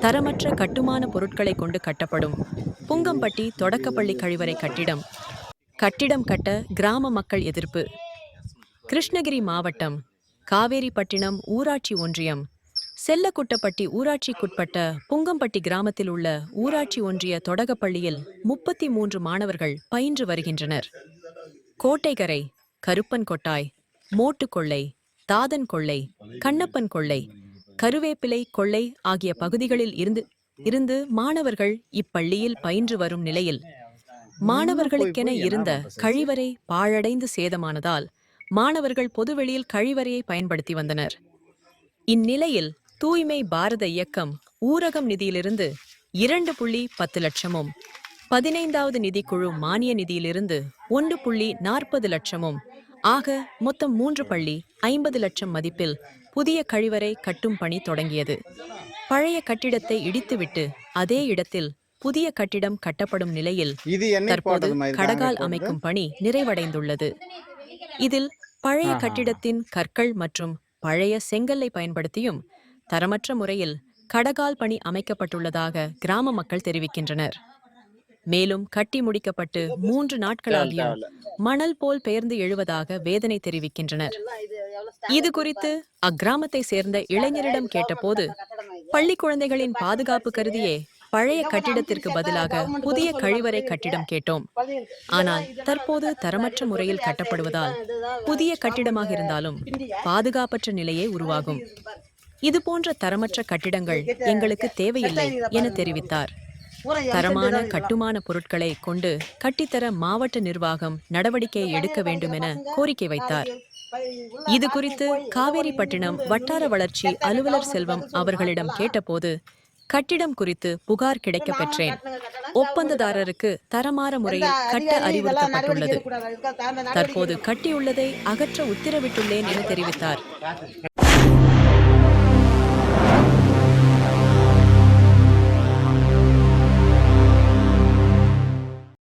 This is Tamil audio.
தரமற்ற கட்டுமான பொருட்களை கொண்டு கட்டப்படும். புங்கம்பட்டி தொடக்கப்பள்ளி கழிவறை கட்டிடம். கட்டிடம் கட்ட கிராம மக்கள் எதிர்ப்பு. கிருஷ்ணகிரி மாவட்டம் காவேரிப்பட்டினம் ஊராட்சி ஒன்றியம். செல்லக்குட்டப்பட்டி ஊராட்சிக்குட்பட்ட புங்கம்பட்டி கிராமத்தில் உள்ள ஊராட்சி ஒன்றிய தொடக்கப்பள்ளியில் முப்பத்தி மூன்று மாணவர்கள் பயின்று வருகின்றனர். கோட்டைகரை கருப்பன் கொட்டாய் மோட்டு கொள்ளை தாதன் கொள்ளை கண்ணப்பன் கொள்ளை கருவேப்பிலை கொள்ளை ஆகிய பகுதிகளில் இருந்து இருந்து மாணவர்கள் இப்பள்ளியில் பயின்று வரும் நிலையில். மாணவர்களுக்கென இருந்த கழிவறை பாழடைந்து சேதமானதால் மாணவர்கள் பொதுவெளியில் கழிவறையை பயன்படுத்தி வந்தனர். இந்நிலையில் தூய்மை பாரத இயக்கம் ஊரகம் நிதியிலிருந்து இரண்டு புள்ளி பத்து லட்சமும் பதினைந்தாவது நிதிக்குழு மானிய நிதியிலிருந்து ஒன்று புள்ளி நாற்பது லட்சமும் ஆக மொத்தம் மூன்று பள்ளி ஐம்பது லட்சம் மதிப்பில் புதிய கழிவறை கட்டும் பணி தொடங்கியது. பழைய கட்டிடத்தை இடித்துவிட்டு அதே இடத்தில் புதிய கட்டிடம் கட்டப்படும் நிலையில் தற்போது கடகால் அமைக்கும் பணி நிறைவடைந்துள்ளது. இதில் பழைய. கட்டிடத்தின் கற்கள் மற்றும் பழைய செங்கல்லை பயன்படுத்தியும் தரமற்ற முறையில் கடகால் பணி அமைக்கப்பட்டுள்ளதாக கிராம மக்கள் தெரிவிக்கின்றனர். மேலும் கட்டி முடிக்கப்பட்டு மூன்று நாட்களாகியும் மணல் போல் பெயர்ந்து எழுவதாக வேதனை தெரிவிக்கின்றனர். இது குறித்து அக்கிராமத்தை சேர்ந்த இளைஞரிடம் கேட்டபோது பள்ளி குழந்தைகளின் பாதுகாப்பு கருதியே பழைய கட்டிடத்திற்கு பதிலாக புதிய கழிவறை கட்டிடம் கேட்டோம். ஆனால் தற்போது தரமற்ற முறையில் கட்டப்படுவதால் புதிய கட்டிடமாக இருந்தாலும் பாதுகாப்பற்ற நிலையே உருவாகும். இது போன்ற தரமற்ற கட்டிடங்கள் எங்களுக்கு தேவையில்லை என தெரிவித்தார். தரமான கட்டுமான பொருட்களை கொண்டு கட்டித்தர மாவட்ட நிர்வாகம் நடவடிக்கை எடுக்க வேண்டும் என கோரிக்கை வைத்தார். இது குறித்து காவேரிப்பட்டினம் வட்டார வளர்ச்சி அலுவலர் செல்வம் அவர்களிடம் கேட்டபோது கட்டிடம் குறித்து புகார் கிடைக்கப் பெற்றேன். ஒப்பந்ததாரருக்கு தரமான முறையில் கட்ட அறிவுறுத்தப்பட்டுள்ளது. தற்போது கட்டியுள்ளதை அகற்ற உத்தரவிட்டுள்ளேன் என தெரிவித்தார்.